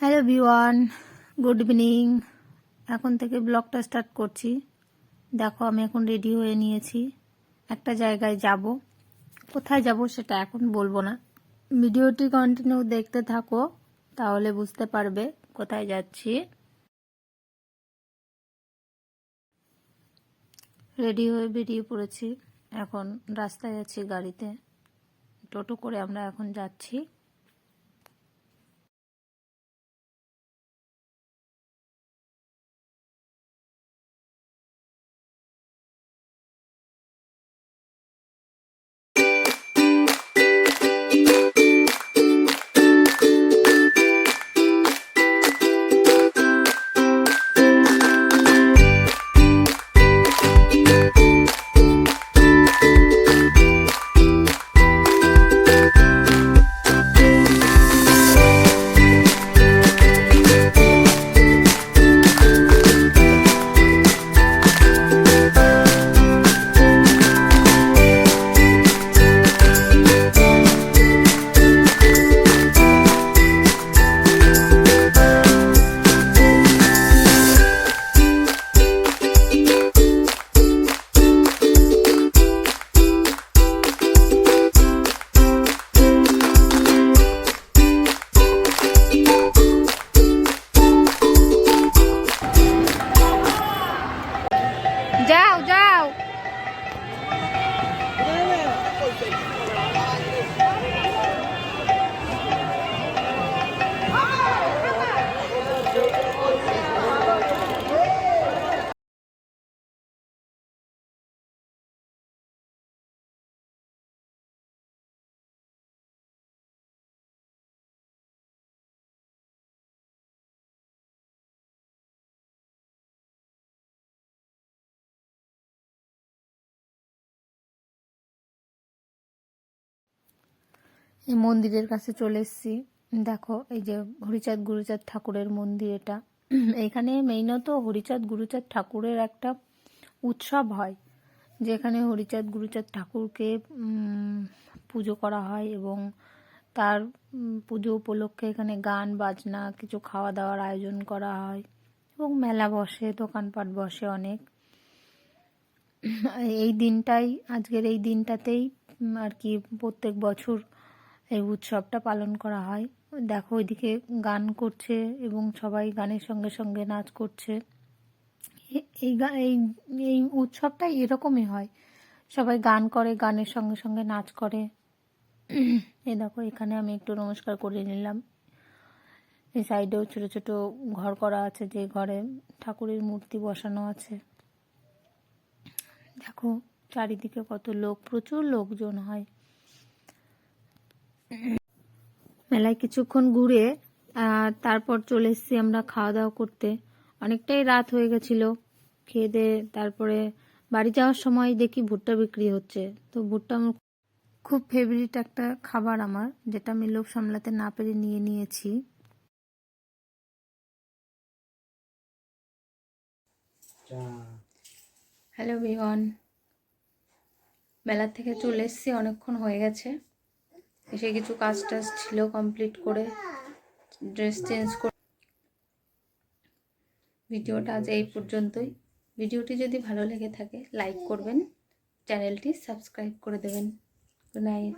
Hello V1 good evening এখন থেকে ব্লগটা স্টার্ট করছি। দেখো, আমি এখন রেডি হয়ে নিয়েছি। একটা জায়গায় যাব। কোথায় যাব সেটা এখন বলব না। ভিডিওটি কন্টিনিউ দেখতে থাকো, তাহলে বুঝতে পারবে কোথায় যাচ্ছি। রেডি হয়ে বেরিয়ে পড়েছি। এখন রাস্তায় আছি গাড়িতে। টোটো করে আমরা এখন যাচ্ছি। যাও যাও মন্দিরের কাছে চলে এসেছি। দেখো, এই যে হরিচাঁদ গুরুচাঁদ ঠাকুরের মন্দির এটা। এখানে মেইনত হরিচাঁদ গুরুচাঁদ ঠাকুরের একটা উৎসব হয়, যেখানে হরিচাঁদ গুরুচাঁদ ঠাকুরকে পুজো করা হয় এবং তার পুজো উপলক্ষে এখানে গান, বাজনা, কিছু খাওয়া দাওয়ার আয়োজন করা হয় এবং মেলা বসে, দোকানপাট বসে অনেক। এই দিনটাই, আজকের এই দিনটাতেই আর কি প্রত্যেক বছর এই উৎসবটা পালন করা হয়। দেখো, ওইদিকে গান করছে এবং সবাই গানের সঙ্গে সঙ্গে নাচ করছে। এ- এই এই এই উৎসবটা এরকমই হয়। সবাই গান করে, গানের সঙ্গে সঙ্গে নাচ করে। এই দেখো, এখানে আমি একটু নমস্কার করে নিলাম। এই সাইডেও ছোট ছোট ঘর করা আছে, যে ঘরে ঠাকুরের মূর্তি বসানো আছে। দেখো, চারিদিকে কত লোক, প্রচুর লোকজন হয়। মেলায় কিছুক্ষণ ঘুরে তারপর চলে এসেছি আমরা খাওয়া দাওয়া করতে। অনেকটাই রাত হয়ে গেছিল। খেয়ে দিয়ে তারপরে বাড়ি যাওয়ার সময় দেখি ভুট্টা বিক্রি হচ্ছে। তো ভুট্টা আমার খুব ফেভারিট একটা খাবার আমার, যেটা আমি লোভ সামলাতে না পেরে নিয়ে নিয়েছি। হ্যালো বিওয়ান মেলা থেকে চলে এসেছি, অনেকক্ষণ হয়ে গেছে। এসে কিছু কাজ টাজ ছিল কমপ্লিট করে ড্রেস চেঞ্জ করে। ভিডিওটা আজ এই পর্যন্তই। ভিডিওটি যদি ভালো লেগে থাকে লাইক করবেন চ্যানেলটি সাবস্ক্রাইব করে দেবেন। Good night